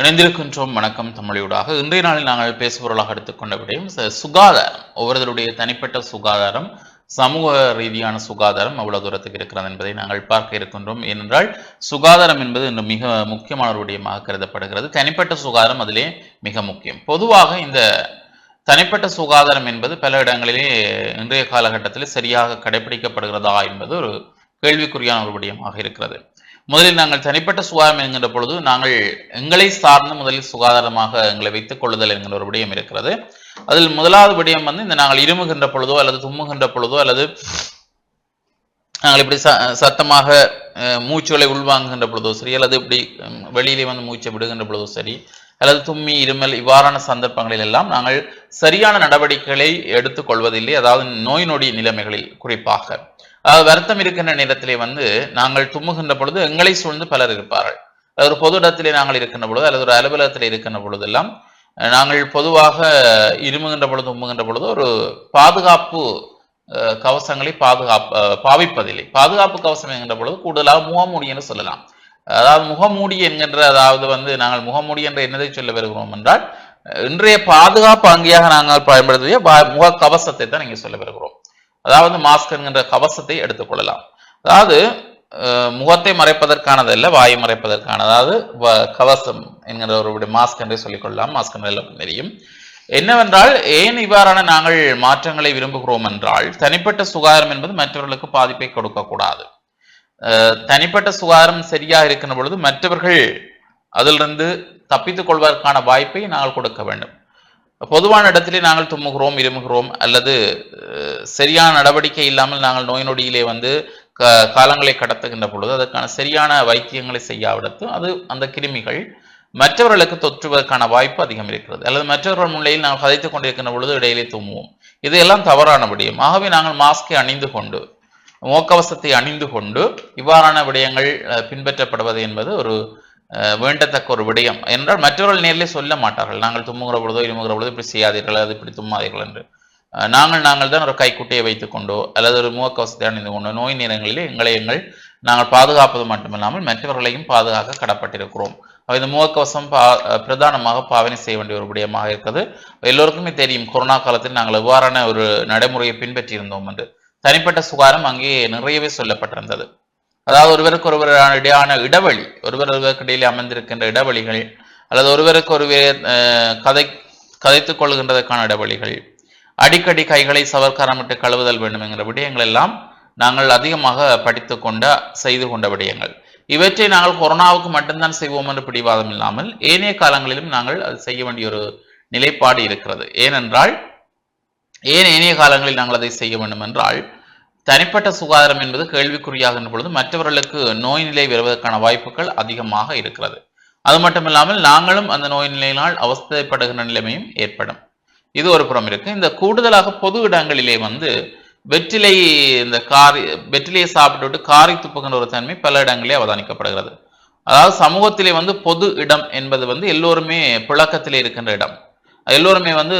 இணைந்திருக்கின்றோம். வணக்கம் தமிழூடாக இன்றைய நாளில் நாங்கள் பேசுபொருளாக எடுத்துக்கொண்ட விடயம் சுகாதாரம். ஒவ்வொருவருடைய தனிப்பட்ட சுகாதாரம் சமூக ரீதியான சுகாதாரம் அவ்வளவு தூரத்துக்கு இருக்கிறது என்பதை நாங்கள் பார்க்க இருக்கின்றோம். ஏனென்றால் சுகாதாரம் என்பது இன்று மிக முக்கியமான ஒரு விடயமாக கருதப்படுகிறது. தனிப்பட்ட சுகாதாரம் அதிலே மிக முக்கியம். பொதுவாக இந்த தனிப்பட்ட சுகாதாரம் என்பது பல இடங்களிலே இன்றைய காலகட்டத்தில் சரியாக கடைபிடிக்கப்படுகிறதா என்பது ஒரு கேள்விக்குறியான ஒரு விடயமாக இருக்கிறது. முதலில் நாங்கள் தனிப்பட்ட சுகாதாரம் என்கின்ற பொழுது நாங்கள் எங்களை சார்ந்து முதலில் சுகாதாரமாக எங்களை வைத்துக் கொள்ளுதல் என்கிற ஒரு விடயம் இருக்கிறது. அதில் முதலாவது விடயம் வந்து இந்த நாங்கள் இருமுகின்ற பொழுதோ அல்லது தும்முகின்ற பொழுதோ அல்லது நாங்கள் இப்படி ச சத்தமாக மூச்சுகளை உள்வாங்குகின்ற பொழுதோ சரி அல்லது இப்படி வெளியிலே வந்து மூச்சை விடுகின்ற பொழுதோ சரி அல்லது தும்மி இருமல் இவ்வாறான சந்தர்ப்பங்களில் எல்லாம் நாங்கள் சரியான நடவடிக்கைகளை எடுத்துக்கொள்வதில்லை அதாவது நோய் நொடி நிலைமைகளில் குறிப்பாக. வருத்தம் இருக்கின்ற நேரத்திலே வந்து நாங்கள் தும்முகின்ற பொழுது எங்களை சூழ்ந்து பலர் இருப்பார்கள். அது ஒரு பொது இடத்திலே நாங்கள் இருக்கின்ற பொழுது அல்லது ஒரு அலுவலகத்தில் இருக்கின்ற பொழுதெல்லாம் நாங்கள் பொதுவாக இருமுகின்ற பொழுது தும்முகின்ற பொழுது ஒரு பாதுகாப்பு அஹ், கவசங்களை பாதுகாப்பு அஹ், பாவிப்பதில்லை. பாதுகாப்பு கவசம் என்கின்ற பொழுது கூடுதலாக முகமூடி என்று சொல்லலாம். அதாவது முகமூடி என்கின்ற அதாவது வந்து நாங்கள் முகமூடி என்ற என்னதை சொல்ல வருகிறோம் என்றால் இன்றைய பாதுகாப்பு அங்கேயாக நாங்கள் பயன்படுத்திய பா- முக கவசத்தை தான் இங்கே சொல்ல வருகிறோம். அதாவது மாஸ்க் என்கின்ற கவசத்தை எடுத்துக்கொள்ளலாம். அதாவது முகத்தை முகத்தை மறைப்பதற்கானதல்ல வாயை மறைப்பதற்கான அதாவது வ- கவசம் என்கிற ஒரு மாஸ்க் என்றே சொல்லிக்கொள்ளலாம். மாஸ்க் என்ற தெரியும். என்னவென்றால் ஏன் இவ்வாறான நாங்கள் மாற்றங்களை விரும்புகிறோம் என்றால் தனிப்பட்ட சுகாதாரம் என்பது மற்றவர்களுக்கு பாதிப்பை கொடுக்கக்கூடாது. தனிப்பட்ட சுகாதாரம் சரியா இருக்கின்ற பொழுது மற்றவர்கள் அதிலிருந்து தப்பித்துக் கொள்வதற்கான வாய்ப்பை நாங்கள் கொடுக்க வேண்டும். பொதுவான இடத்திலே நாங்கள் தும்முகிறோம் இருமுகிறோம் அல்லது சரியான நடவடிக்கை இல்லாமல் நாங்கள் நோய் நொடியிலே வந்து க காலங்களை கடத்துகின்ற பொழுது அதற்கான சரியான வைத்தியங்களை செய்யாவிடத்தும் அது அந்த கிருமிகள் மற்றவர்களுக்கு தொற்றுவதற்கான வாய்ப்பு அதிகம் இருக்கிறது. அல்லது மற்றவர்கள் முன்னிலையில் நாங்கள் கதைத்துக் கொண்டிருக்கின்ற பொழுது இடையிலே தும்முவோம். இதையெல்லாம் தவறான விடயம். ஆகவே நாங்கள் மாஸ்கை அணிந்து கொண்டு முகக்கவசத்தை அணிந்து கொண்டு இவ்வாறான விடயங்கள் பின்பற்றப்படுவது என்பது ஒரு வேண்டத்தக்க ஒரு விடயம். என்றால் மற்றவர்கள் நேரிலே சொல்ல மாட்டார்கள். நாங்கள் தும்முகிற பொழுதோ இருமுகிற பொழுதோ இப்படி செய்யாதீர்கள் அது இப்படி தும்மாதீர்கள் என்று. நாங்கள் நாங்கள் தான் ஒரு கைக்குட்டையை வைத்துக் கொண்டோ அல்லது ஒரு முகக்கவசத்தை அணிந்து கொண்டோ நோய் நேரங்களிலே எங்களை எங்கள் நாங்கள் பாதுகாப்பது மட்டுமில்லாமல் மற்றவர்களையும் பாதுகாக்க கடப்பட்டிருக்கிறோம். இந்த முகக்கவசம் பா பிரதானமாக பாவனை செய்ய வேண்டிய ஒரு விடயமாக இருக்கிறது எல்லோருக்குமே தெரியும் கொரோனா காலத்தில் நாங்கள் எவ்வாறான ஒரு நடைமுறையை பின்பற்றியிருந்தோம் என்று. தனிப்பட்ட சுகாரம் அங்கே நிறையவே சொல்லப்பட்டிருந்தது. அதாவது ஒருவருக்கு ஒருவர் இடையான இடைவெளி ஒருவர் ஒருவருக்கு இடையிலே அமர்ந்திருக்கின்ற இடைவெளிகள் அல்லது ஒருவருக்கு ஒருவர் அஹ், கதை கதைத்துக் கொள்கின்றதற்கான இடைவெளிகள் அடிக்கடி கைகளை சவர்க்காரமிட்டு கழுவுதல் வேண்டும் என்கிற விடயங்கள் எல்லாம் நாங்கள் அதிகமாக படித்து கொண்ட செய்து கொண்ட விடயங்கள். இவற்றை நாங்கள் கொரோனாவுக்கு மட்டும்தான் செய்வோம் என்று பிடிவாதம் இல்லாமல் ஏனைய காலங்களிலும் நாங்கள் அது செய்ய வேண்டிய ஒரு நிலைப்பாடு இருக்கிறது. ஏனென்றால் ஏன் ஏனைய காலங்களில் நாங்கள் அதை செய்ய வேண்டும் என்றால் தனிப்பட்ட சுகாதாரம் என்பது கேள்விக்குறியாகின்ற பொழுது மற்றவர்களுக்கு நோய் நிலை வருவதற்கான வாய்ப்புகள் அதிகமாக இருக்கிறது. அது மட்டுமில்லாமல் நாங்களும் அந்த நோய் நிலையினால் அவஸ்தைப்படுகின்ற நிலைமையும் ஏற்படும். இது ஒரு புறம் இருக்கு. இந்த கூடுதலாக பொது இடங்களிலே வந்து வெற்றிலை இந்த காரி வெற்றிலையை சாப்பிட்டுவிட்டு காரி துப்புகின்ற ஒரு தன்மை பல இடங்களிலே அவதானிக்கப்படுகிறது. அதாவது சமூகத்திலே வந்து பொது இடம் என்பது வந்து எல்லோருமே புழக்கத்திலே இருக்கின்ற இடம். எல்லோருமே வந்து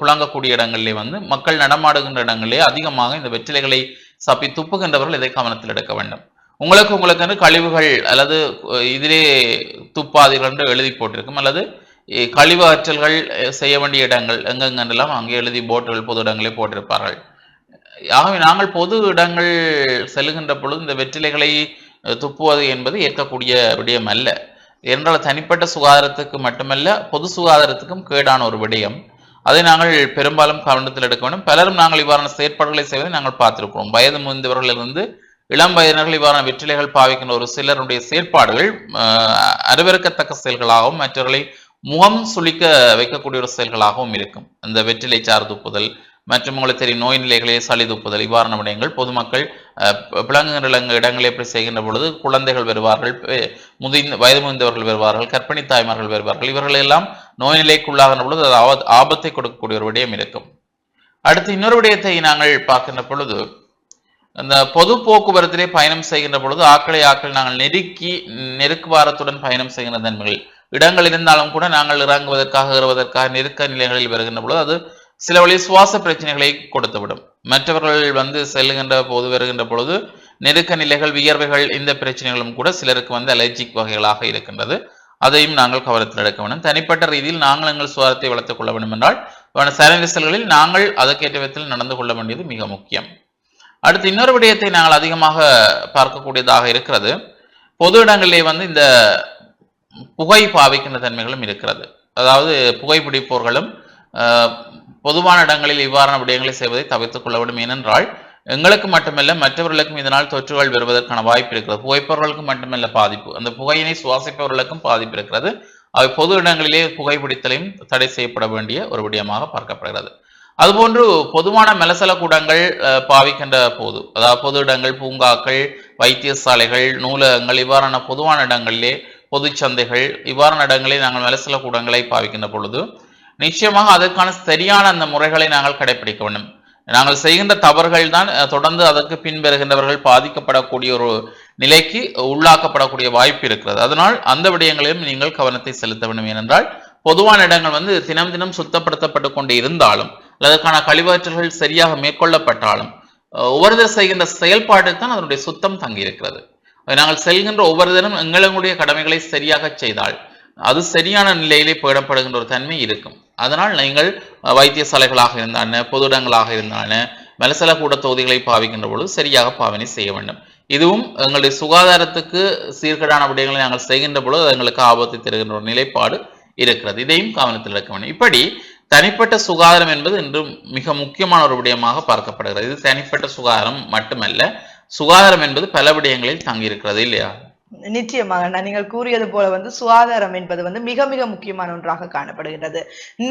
புழங்கக்கூடிய இடங்களிலே வந்து மக்கள் நடமாடுகின்ற இடங்களிலே அதிகமாக இந்த வெற்றிலைகளை சப்பி துப்புகின்றவர்கள் இதை கவனத்தில் எடுக்க வேண்டும். உங்களுக்கு உங்களுக்கு என்று கழிவுகள் அல்லது இதிலே துப்பாதீர்கள் என்று எழுதி போட்டிருக்கும். அல்லது கழிவு அற்றல்கள் செய்ய வேண்டிய இடங்கள் எங்கெங்கென்றெல்லாம் அங்கே எழுதி போட்டுகள் பொது இடங்களே போட்டிருப்பார்கள். ஆகவே நாங்கள் பொது இடங்கள் செல்லுகின்ற பொழுது இந்த வெற்றிலைகளை துப்புவது என்பது ஏற்கக்கூடிய விடயம் அல்ல. என்றால் தனிப்பட்ட சுகாதாரத்துக்கு மட்டுமல்ல பொது சுகாதாரத்துக்கும் கேடான ஒரு விடயம். அதை நாங்கள் பெரும்பாலும் கவனத்தில் எடுக்க வேண்டும். பலரும் நாங்கள் இவ்வாறான செயற்பாடுகளை செய்வதை நாங்கள் பார்த்திருக்கிறோம். வயது முதிர்ந்தவர்களிலிருந்து இளம் வயதினர்கள் இவ்வாறான வெற்றிலைகள் பாவிக்கின்ற ஒரு சிலருடைய செயற்பாடுகள் அறிவிறக்கத்தக்க செயல்களாகவும் மற்றவர்களை முகம் சுளிக்க வைக்கக்கூடிய ஒரு செயல்களாகவும் இருக்கும். அந்த வெற்றிலை சார் துப்புதல் மற்றும் உங்களுக்கு தெரியும் நோய் நிலைகளே சளி துப்புதல் இவ்வாறான விடயங்கள். பொதுமக்கள் அஹ், இடங்களை எப்படி செய்கின்ற பொழுது குழந்தைகள் வருவார்கள் முதிர்ந்த வயது முதிர்ந்தவர்கள் வருவார்கள் கர்ப்பிணி தாய்மார்கள் வருவார்கள். இவர்கள் எல்லாம் நோய் நிலைக்குள்ளாகின்ற பொழுது அது ஆபத்- ஆபத்தை கொடுக்கக்கூடிய ஒரு விடயம் இருக்கும். அடுத்து இன்னொரு விடயத்தை நாங்கள் பார்க்கின்ற பொழுது அந்த பொது போக்குவரத்திலே பயணம் செய்கின்ற பொழுது ஆக்களை ஆக்கள் நாங்கள் நெருக்கி நெருக்குவாரத்துடன் பயணம் செய்கின்ற தன்மைகள் இடங்கள் இருந்தாலும் கூட நாங்கள் இறங்குவதற்காக ஏறுவதற்காக நெருக்க நிலைகளில் வருகின்ற பொழுது அது சில வழி சுவாச பிரச்சனைகளை கொடுத்துவிடும். மற்றவர்கள் வந்து செல்லுகின்ற போது வருகின்ற பொழுது நெருக்க நிலைகள் வியர்வைகள் இந்த பிரச்சனைகளும் கூட சிலருக்கு வந்து அலர்ஜிக் வகைகளாக இருக்கின்றது. அதையும் நாங்கள் கவனத்தில் எடுக்க வேண்டும். தனிப்பட்ட ரீதியில் நாங்கள் எங்கள் சுவாரத்தை வளர்த்துக் கொள்ள வேண்டும் என்றால் சரவிசல்களில் நாங்கள் அதற்கேற்ற விதத்தில் நடந்து கொள்ள வேண்டியது மிக முக்கியம். அடுத்து இன்னொரு விடயத்தை நாங்கள் அதிகமாக பார்க்கக்கூடியதாக இருக்கிறது. பொது இடங்களிலே வந்து இந்த புகை பாவிக்கின்ற தன்மைகளும் இருக்கிறது. அதாவது புகைப்பிடிப்போர்களும் பொதுவான இடங்களில் இவ்வாறான விடயங்களை செய்வதை தவிர்த்துக் கொள்ள வேண்டும். ஏனென்றால் எங்களுக்கு மட்டுமல்ல மற்றவர்களுக்கும் இதனால் தொற்றுகள் வருவதற்கான வாய்ப்பு இருக்கிறது. புகைப்பவர்களுக்கும் மட்டுமல்ல பாதிப்பு. அந்த புகையினை சுவாசிப்பவர்களுக்கும் பாதிப்பு இருக்கிறது. அவை பொது இடங்களிலே புகைப்பிடித்தலையும் தடை செய்யப்பட வேண்டிய ஒரு விடயமாக பார்க்கப்படுகிறது. அதுபோன்று பொதுவான மலசல கூடங்கள் பாவிக்கின்ற போது அதாவது பொது இடங்கள் பூங்காக்கள் வைத்தியசாலைகள் நூலகங்கள் இவ்வாறான பொதுவான இடங்களிலே பொது சந்தைகள் இவ்வாறான இடங்களில் நாங்கள் மலசல கூடங்களை பாவிக்கின்ற பொழுது நிச்சயமாக அதற்கான சரியான அந்த முறைகளை நாங்கள் கடைபிடிக்க வேண்டும். நாங்கள் செய்கின்ற தவறுகள் தான் தொடர்ந்து அதற்கு பின்வருகின்றவர்கள் பாதிக்கப்படக்கூடிய ஒரு நிலைக்கு உள்ளாக்கப்படக்கூடிய வாய்ப்பு இருக்கிறது. அதனால் அந்த விடயங்களிலும் நீங்கள் கவனத்தை செலுத்த வேண்டும். ஏனென்றால் பொதுவான இடங்கள் வந்து தினம் தினம் சுத்தப்படுத்தப்பட்டு கொண்டு இருந்தாலும் அதற்கான கழிவாற்றல்கள் சரியாக மேற்கொள்ளப்பட்டாலும் அஹ், செய்கின்ற செயல்பாட்டில் தான் அதனுடைய சுத்தம் தங்கியிருக்கிறது. நாங்கள் செல்கின்ற ஒவ்வொரு தினம் எங்களுடைய கடமைகளை சரியாக செய்தால் அது சரியான நிலையிலே போயிடப்படுகின்ற ஒரு தன்மை இருக்கும். அதனால் நீங்கள் வைத்தியசாலைகளாக இருந்தான பொது இடங்களாக இருந்தான மலசல கூட தொகுதிகளை பாவிக்கின்ற பொழுது சரியாக பாவனை செய்ய வேண்டும். இதுவும் எங்களுடைய சுகாதாரத்துக்கு சீர்கேடான விடயங்களை நாங்கள் செய்கின்ற பொழுது அது எங்களுக்கு ஆபத்தை தருகின்ற ஒரு நிலைப்பாடு இருக்கிறது. இதையும் கவனத்தில் இருக்க வேண்டும். இப்படி தனிப்பட்ட சுகாதாரம் என்பது இன்று மிக முக்கியமான ஒரு விடயமாக பார்க்கப்படுகிறது. இது தனிப்பட்ட சுகாதாரம் மட்டுமல்ல சுகாதாரம் என்பது பல விடயங்களில் தங்கியிருக்கிறது இல்லையா? நிச்சயமாக நான் நீங்கள் கூறியது போல வந்து சுகாதாரம் என்பது வந்து மிக மிக முக்கியமான ஒன்றாக காணப்படுகின்றது.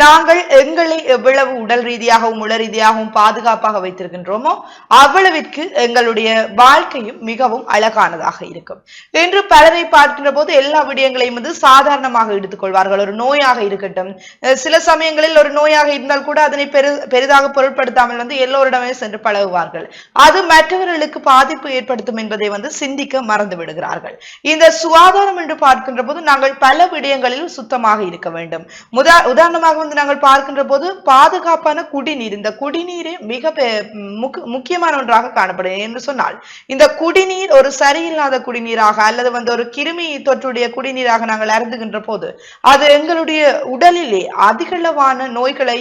நாங்கள் எங்களை எவ்வளவு உடல் ரீதியாகவும் உள ரீதியாகவும் பாதுகாப்பாக வைத்திருக்கின்றோமோ அவ்வளவிற்கு எங்களுடைய வாழ்க்கையும் மிகவும் அழகானதாக இருக்கும். என்று பலரை பார்க்கின்ற போது எல்லா விடயங்களையும் வந்து சாதாரணமாக எடுத்துக்கொள்வார்கள். ஒரு நோயாக இருக்கட்டும். சில சமயங்களில் ஒரு நோயாக இருந்தால் கூட அதனை பெரு பெரிதாக பொருட்படுத்தாமல் வந்து எல்லோரிடமே சென்று பழகுவார்கள். அது மற்றவர்களுக்கு பாதிப்பு ஏற்படுத்தும் என்பதை வந்து சிந்திக்க மறந்து விடுகிறார்கள். இந்த சுகாதாரம் என்று பார்க்கின்ற போது நாங்கள் பல விடயங்களில் சுத்தமாக இருக்க வேண்டும். முதா உதாரணமாக வந்து நாங்கள் பார்க்கின்ற போது பாதுகாப்பான குடிநீர் இந்த குடிநீரே மிக முக்கியமான ஒன்றாக காணப்படும் என்று சொன்னால் இந்த குடிநீர் ஒரு சரியில்லாத குடிநீராக அல்லது வந்து ஒரு கிருமி தொற்றுடைய குடிநீராக நாங்கள் அருந்துகின்ற போது அது எங்களுடைய உடலிலே அதிகளவான நோய்களை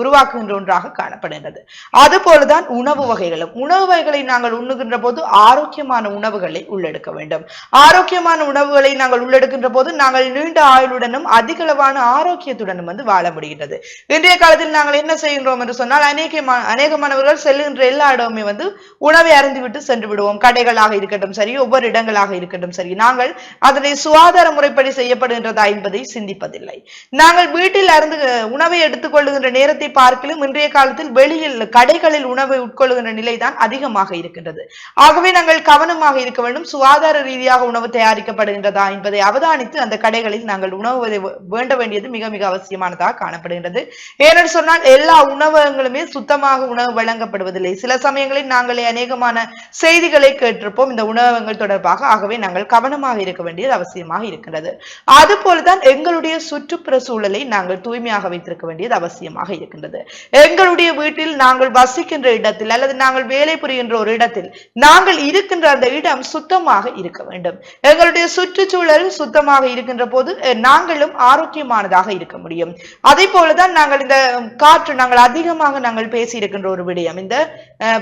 உருவாக்குகின்ற ஒன்றாக காணப்படுகிறது அதுபோலதான் உணவு வகைகளும். உணவு வகைகளை நாங்கள் உண்ணுகின்ற போது ஆரோக்கியமான உணவுகளை உள்ளெடுக்க வேண்டும். ஆரோக்கியமான உணவுகளை நாங்கள் உள்ளெடுக்கின்ற போது நாங்கள் நீண்ட ஆயுளுடனும் அதிகளவான ஆரோக்கியத்துடனும் வந்து வாழ முடிகின்றது. இன்றைய காலத்தில் நாங்கள் என்ன செய்கின்றோம் என்று சொன்னால் அநேக அநேகமானவர்கள் செல்லுகின்ற எல்லா இடமுமே வந்து உணவை அருந்திவிட்டு சென்று விடுவோம். கடைகளாக இருக்கட்டும் சரி ஒவ்வொரு இடங்களாக இருக்கட்டும் சரி. நாங்கள் அதனை சுகாதார முறைப்படி செய்யப்படுகின்றதா என்பதை சிந்திப்பதில்லை. நாங்கள் வீட்டில் அருந்து உணவை எடுத்துக்கொள்ளுகின்ற நேரத்தை பார்க்கலும் இன்றைய காலத்தில் வெளியில் கடைகளில் உணவை உட்கொள்ளுகின்ற நிலைதான் அதிகமாக இருக்கின்றது. ஆகவே நாங்கள் கவனமாக இருக்க வேண்டும். சுகாதார ரீதியாக உணவு தயாரிக்கப்படுகின்றதா என்பதை அவதானித்து அந்த கடைகளில் நாங்கள் உணவு வேண்ட வேண்டியது மிக மிக அவசியமானதாக காணப்படுகின்றது. ஏனென்று சொன்னால் எல்லா உணவகங்களுமே சுத்தமாக உணவு வழங்கப்படுவதில்லை. சில சமயங்களில் நாங்களே அநேகமான செய்திகளை கேட்டிருப்போம். இந்த உணவகங்கள் தொடர்பாக. ஆகவே நாங்கள் கவனமாக இருக்க வேண்டியது அவசியமாக இருக்கின்றது. அதுபோலதான் எங்களுடைய சுற்றுப்புற சூழலை நாங்கள் தூய்மையாக வைத்திருக்க வேண்டியது அவசியமாக இருக்கின்றது. எங்களுடைய வீட்டில் நாங்கள் வசிக்கின்ற இடத்தில் அல்லது நாங்கள் வேலை புரிகின்ற ஒரு இடத்தில் நாங்கள் இருக்கின்ற அந்த இடம் சுத்தமாக இருக்க வேண்டும். எங்களுடைய சுற்றுச்சூழல் சுத்தமாக இருக்கின்ற போது நாங்களும் ஆரோக்கியமானதாக இருக்க முடியும். அதே போலதான் நாங்கள் இந்த காற்று நாங்கள் அதிகமாக நாங்கள் பேசி இருக்கின்ற ஒரு விடயம். இந்த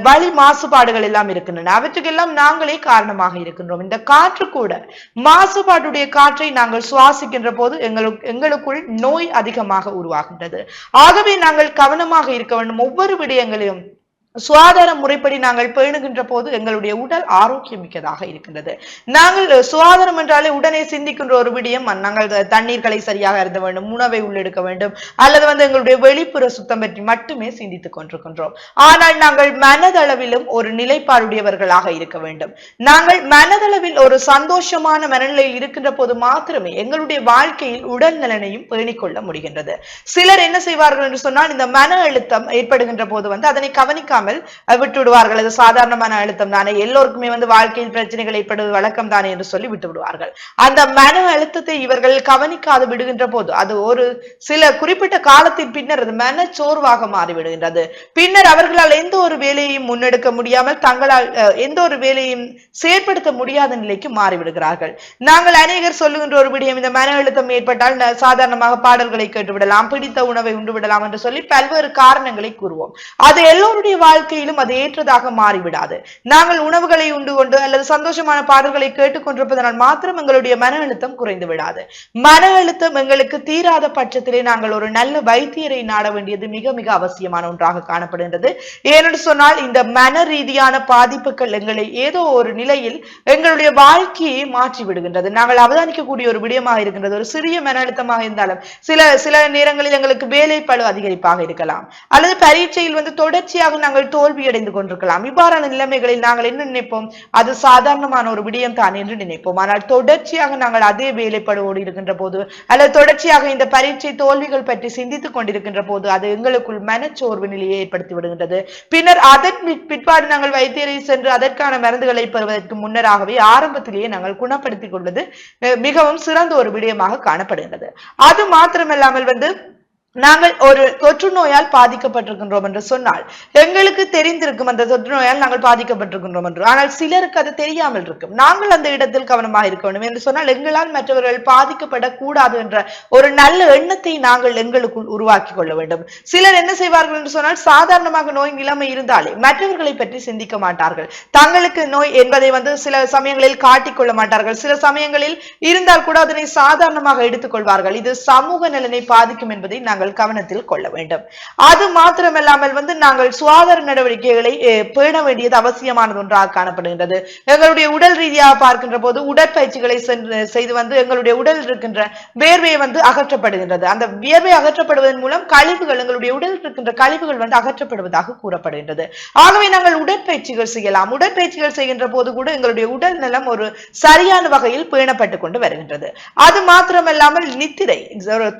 வழி மாசுபாடுகள் எல்லாம் இருக்கின்றன. அவற்றுக்கெல்லாம் நாங்களே காரணமாக இருக்கின்றோம். இந்த காற்று கூட மாசுபாட்டுடைய காற்றை நாங்கள் சுவாசிக்கின்ற போது எங்களுக்கு எங்களுக்குள் நோய் அதிகமாக உருவாகின்றது. ஆகவே நாங்கள் கவனமாக இருக்க வேண்டும். ஒவ்வொரு விடயங்களையும் சுகாதார முறைப்படி நாங்கள் பேணுகின்ற போது எங்களுடைய உடல் ஆரோக்கியம் மிக்கதாக இருக்கின்றது. நாங்கள் சுகாதாரம் என்றாலே உடனே சிந்திக்கின்ற ஒரு விடயம். நாங்கள் தண்ணீர்களை சரியாக இருந்த வேண்டும் உணவை உள்ளெடுக்க வேண்டும் அல்லது வந்து எங்களுடைய வெளிப்புற சுத்தம் பற்றி மட்டுமே சிந்தித்துக் கொண்டிருக்கின்றோம். ஆனால் நாங்கள் மனதளவிலும் ஒரு நிலைப்பாடுடையவர்களாக இருக்க வேண்டும். நாங்கள் மனதளவில் ஒரு சந்தோஷமான மனநிலையில் இருக்கின்ற போது மாத்திரமே எங்களுடைய வாழ்க்கையில் உடல் நலனையும் பேணிக்கொள்ள முடிகின்றது. சிலர் என்ன செய்வார்கள் என்று சொன்னால் இந்த மன அழுத்தம் ஏற்படுகின்ற போது வந்து அதனை கவனிக்காமல் பேசாமல் அஹ், விட்டு விடுவார்கள். அது சாதாரணமான அழுத்தம் தானே. எல்லோருக்குமே வந்து வாழ்க்கையில் பிரச்சனைகள் ஏற்படுவது வழக்கம் தானே என்று சொல்லி விட்டு விடுவார்கள். அந்த மன அழுத்தத்தை இவர்கள் கவனிக்காது விடுகின்ற போது அது ஒரு சில குறிப்பிட்ட காலத்தின் பின்னர் அது மன சோர்வாக மாறிவிடுகின்றது. பின்னர் அவர்களால் எந்த ஒரு வேலையையும் முன்னெடுக்க முடியாமல் தங்களால் எந்த ஒரு வேலையும் செயற்படுத்த முடியாத நிலைக்கு மாறிவிடுகிறார்கள். நாங்கள் அநேகர் சொல்லுகின்ற ஒரு விடயம் இந்த மன அழுத்தம் ஏற்பட்டால் சாதாரணமாக பாடல்களை கேட்டுவிடலாம் பிடித்த உணவை உண்டு விடலாம் என்று சொல்லி பல்வேறு காரணங்களை கூறுவோம். அது எல்லோருடைய வாழ்க்கையிலும் அது ஏற்றதாக மாறிவிடாது. நாங்கள் உணவுகளை உண்டு கொண்டு அல்லது சந்தோஷமான பாடல்களை கேட்டுக்கொண்டிருப்பதனால் மாத்திரம் எங்களுடைய மன அழுத்தம் குறைந்து விடாது. மன அழுத்தம் எங்களுக்கு தீராத பட்சத்திலே நாங்கள் ஒரு நல்ல வைத்தியரை நாட வேண்டியது மிக மிக அவசியமான ஒன்றாக காணப்படுகின்றது. ஏனென்று சொன்னால் இந்த மன ரீதியான பாதிப்புகள் எங்களை ஏதோ ஒரு நிலையில் எங்களுடைய வாழ்க்கையை மாற்றி விடுகின்றது. நாங்கள் அவதானிக்கக்கூடிய ஒரு விடயமாக இருக்கின்றது. ஒரு சிறிய மன அழுத்தமாக இருந்தாலும் சில சில நேரங்களில் எங்களுக்கு வேலை பளு அதிகரிப்பாக இருக்கலாம். அல்லது பரீட்சையில் வந்து தொடர்ச்சியாக நாங்கள் நாங்கள் தோல்வியடைந்து கொண்டிருக்கலாம். இவ்வாறான நிலைமைகளில் நாங்கள் என்ன நினைப்போம்? அது சாதாரணமான ஒரு விடயம் தான் என்று நினைப்போம். ஆனால் தொடர்ச்சியாக நாங்கள் அதே வேலைப்படுவோடு இருக்கின்ற போது அல்லது தொடர்ச்சியாக இந்த பரீட்சை தோல்விகள் பற்றி சிந்தித்துக் கொண்டிருக்கின்ற போது அது எங்களுக்குள் மனச்சோர்வு நிலையை ஏற்படுத்தி விடுகின்றது. பின்னர் அதன் பிற்பாடு நாங்கள் வைத்தியரை சென்று அதற்கான மருந்துகளை பெறுவதற்கு முன்னராகவே ஆரம்பத்திலேயே நாங்கள் குணப்படுத்திக் கொள்வது மிகவும் சிறந்த ஒரு விடயமாக காணப்படுகின்றது. அது மாத்திரமல்லாமல் வந்து நாங்கள் ஒரு தொற்று நோயால் பாதிக்கப்பட்டிருக்கின்றோம் என்று சொன்னால் எங்களுக்கு தெரிந்திருக்கும் அந்த தொற்று நோயால் நாங்கள் பாதிக்கப்பட்டிருக்கின்றோம் என்று. ஆனால் சிலருக்கு அது தெரியாமல் இருக்கும். நாங்கள் அந்த இடத்தில் கவனமாக இருக்க வேண்டும் என்று சொன்னால் எங்களால் மற்றவர்கள் பாதிக்கப்படக்கூடாது என்ற ஒரு நல்ல எண்ணத்தை நாங்கள் எங்களுக்குள் உருவாக்கி கொள்ள வேண்டும். சிலர் என்ன செய்வார்கள் என்று சொன்னால் சாதாரணமாக நோய் நிலைமை இருந்தாலே மற்றவர்களை பற்றி சிந்திக்க மாட்டார்கள். தங்களுக்கு நோய் என்பதை வந்து சில சமயங்களில் காட்டிக்கொள்ள மாட்டார்கள். சில சமயங்களில் இருந்தால் கூட அதனை சாதாரணமாக எடுத்துக்கொள்வார்கள் இது சமூக நலனை பாதிக்கும் என்பதை நாங்கள் கவனத்தில் கொள்ள வேண்டும். அது மாத்திரமல்லாமல் வந்து நாங்கள் சுகாதார நடவடிக்கைகளை பேண வேண்டியது அவசியமானது ஒன்றாக காணப்படுகின்றது. எங்களுடைய உடல் ரீதியாக பார்க்கின்ற போது உடற்பயிற்சிகளை செய்து வந்து எங்களுடைய உடல் இருக்கின்ற வேர்வையை வந்து அகற்றப்படுகின்றது. அந்த வியர்வை அகற்றப்படுவதன் மூலம் கழிவுகள் எங்களுடைய உடல் இருக்கின்ற கழிவுகள் வந்து அகற்றப்படுவதாக கூறப்படுகின்றது. ஆகவே நாங்கள் உடற்பயிற்சிகள் செய்யலாம். உடற்பயிற்சிகள் செய்கின்ற போது கூட எங்களுடைய உடல் நலம் ஒரு சரியான வகையில் பேணப்பட்டு கொண்டு வருகின்றது. அது மாத்திரமல்லாமல் நித்திரை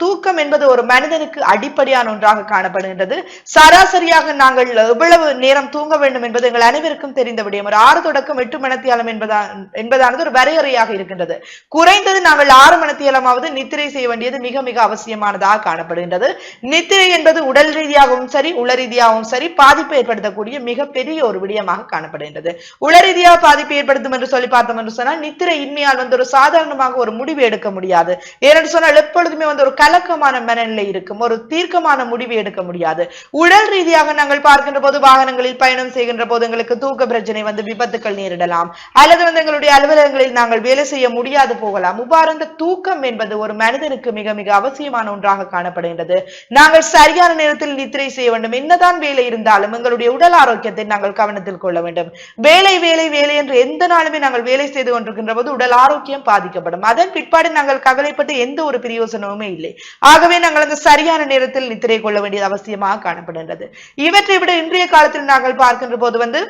தூக்கம் என்பது ஒரு மனிதனுக்கு அடிப்படையான ஒன்றாக காணப்படுகின்றது. சராசரியாக நாங்கள் எவ்வளவு நேரம் தூங்க வேண்டும் என்பது எங்கள் அனைவருக்கும் தெரிந்த விடயம். ஒரு ஆறு தொடக்கம் எட்டு மணத்தியாலம் என்பதா என்பதானது ஒரு வரையறையாக இருக்கின்றது. குறைந்தது நாங்கள் ஆறு மணத்தியாலமாவது நித்திரை செய்ய வேண்டியது மிக மிக அவசியமானதாக காணப்படுகின்றது. நித்திரை என்பது உடல் ரீதியாகவும் சரி உள ரீதியாகவும் சரி பாதிப்பு ஏற்படுத்தக்கூடிய மிகப்பெரிய ஒரு விடயமாக காணப்படுகின்றது. உள ரீதியாக பாதிப்பு ஏற்படுத்தும் என்று சொல்லி பார்த்தோம் என்று சொன்னால் நித்திரை இன்மையால் வந்து ஒரு சாதாரணமாக ஒரு முடிவு எடுக்க முடியாது. ஏனென்று சொன்னால் எப்பொழுதுமே வந்து ஒரு கலக்கமான மனநிலை இருக்கும். ஒரு தீர்க்கமான முடிவு எடுக்க முடியாது. உடல் ரீதியாக நாங்கள் பார்க்கின்ற போது வாகனங்களில் பயணம் செய்கின்ற போது எங்களுக்கு தூக்க பிரச்சனை வந்து விபத்துக்கள் நேரிடலாம். அல்லது வந்து எங்களுடைய அலுவலகங்களில் நாங்கள் வேலை செய்ய முடியாது போகலாம். இவ்வாறு அந்த தூக்கம் என்பது ஒரு மனிதனுக்கு மிக மிக அவசியமான ஒன்றாக காணப்படுகின்றது. நாங்கள் சரியான நேரத்தில் நித்திரை செய்ய வேண்டும். என்னதான் வேலை இருந்தாலும் எங்களுடைய உடல் ஆரோக்கியத்தை நாங்கள் கவனத்தில் கொள்ள வேண்டும். வேலை வேலை வேலை என்று எந்த நாளுமே நாங்கள் வேலை செய்து கொண்டிருக்கின்ற போது உடல் ஆரோக்கியம் பாதிக்கப்படும். அதன் பிற்பாடு நாங்கள் கவலைப்பட்டு எந்த ஒரு பிரயோசனமுமே இல்லை. ஆகவே நாங்கள் அந்த சரியான நேரத்தில் நித்திரை கொள்ள வேண்டியது அவசியமாக காணப்படுகின்றது. இவற்றை விட இன்றைய காலத்தில் நாங்கள் பார்க்கின்ற போது வந்து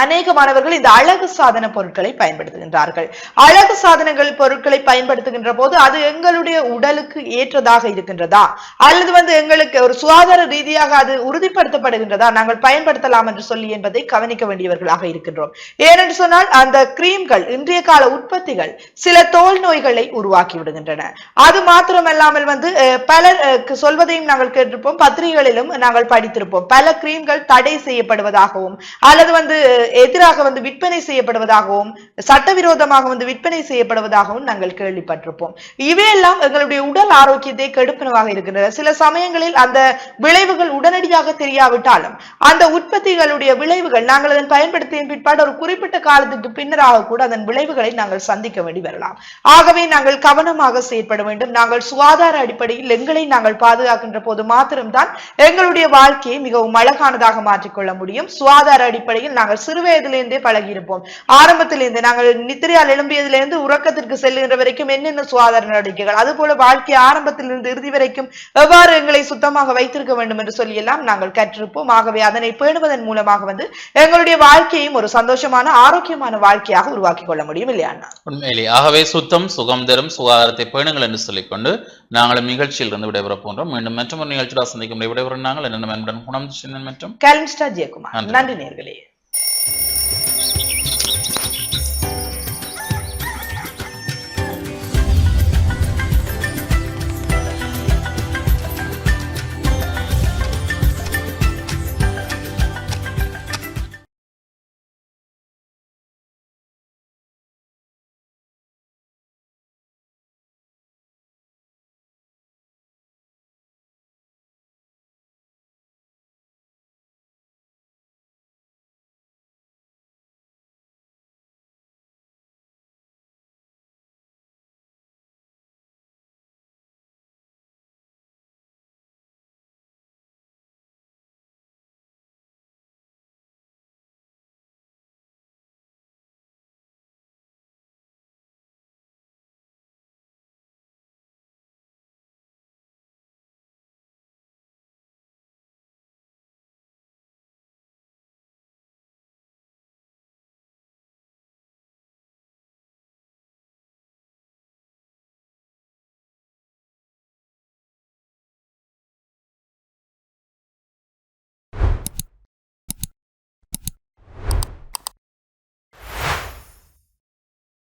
அநேக மாணவர்கள் இந்த அழகு சாதன பொருட்களை பயன்படுத்துகின்றார்கள். அழகு சாதனங்கள் பொருட்களை பயன்படுத்துகின்ற போது அது எங்களுடைய உடலுக்கு ஏற்றதாக இருக்கின்றதா? அல்லது வந்து எங்களுக்கு ஒரு சுகாதார ரீதியாக அது உறுதிப்படுத்தப்படுகின்றதா? நாங்கள் பயன்படுத்தலாம் என்று சொல்லி என்பதை கவனிக்க வேண்டியவர்களாக இருக்கின்றோம். ஏனென்று சொன்னால் அந்த கிரீம்கள் இன்றைய கால உற்பத்திகள் சில தோல் நோய்களை உருவாக்கி விடுகின்றன. அது மாத்திரமல்லாமல் வந்து பலர் சொல்வதையும் நாங்கள் கேட்டிருப்போம் பத்திரிகைகளிலும் நாங்கள் படித்திருப்போம். பல கிரீம்கள் தடை செய்யப்படுவதாகவும் அல்லது வந்து எதிராக வந்து விற்பனை செய்யப்படுவதாகவும் சட்டவிரோதமாக வந்து விற்பனை செய்யப்படுவதாகவும் நாங்கள் கேள்விப்பட்டிருப்போம். இவையெல்லாம் எங்களுடைய உடல் ஆரோக்கியத்தை கெடுப்பனவாக இருக்கின்றன. சில சமயங்களில் அந்த விளைவுகள் உடனடியாக தெரியாவிட்டாலும் அந்த உற்பத்திகளுடைய விளைவுகள் நாங்கள் அதன் பயன்படுத்திய பிற்பாடு ஒரு குறிப்பிட்ட காலத்துக்கு பின்னராக கூட அதன் விளைவுகளை நாங்கள் சந்திக்க வேண்டி வரலாம். ஆகவே நாங்கள் கவனமாக செயற்பட வேண்டும். நாங்கள் சுகாதார அடிப்படையில் எங்களை நாங்கள் பாதுகாக்கின்ற போது மாத்திரம்தான் எங்களுடைய வாழ்க்கையை மிகவும் அழகானதாக மாற்றிக்கொள்ள முடியும். சுகாதார அடிப்படையில் நாங்கள் சிறு வயதிலிருந்தே பழகியிருப்போம். ஆரம்பத்திலிருந்து நாங்கள் நித்திரையால் எழும்பியதிலிருந்து உறக்கத்திற்கு செல்லுகின்ற வரைக்கும் என்னென்ன சுகாதார நடவடிக்கைகள் அது போல வாழ்க்கை ஆரம்பத்திலிருந்து இறுதி வரைக்கும் எவ்வாறு எங்களை சுத்தமாக வைத்திருக்க வேண்டும் என்று சொல்லி எல்லாம் நாங்கள் கற்றிருப்போம். ஆகவே அதனை பேணுவதன் மூலமாக வந்து எங்களுடைய வாழ்க்கையும் ஒரு சந்தோஷமான ஆரோக்கியமான வாழ்க்கையாக உருவாக்கி கொள்ள முடியும் இல்லையா உண்மையிலே. ஆகவே சுத்தம் சுகம் தரும் சுகாதாரத்தை பேணுங்கள் என்று சொல்லிக்கொண்டு நாங்களும் நிகழ்ச்சியில் இருந்து விடைபெறப் போன்றோம். மீண்டும் மற்றொரு நிகழ்ச்சியில் சந்திக்கும் விடைபெறும் நாங்கள். என்ன குணம் சின்னன் மற்றும். நன்றி நேர்களே.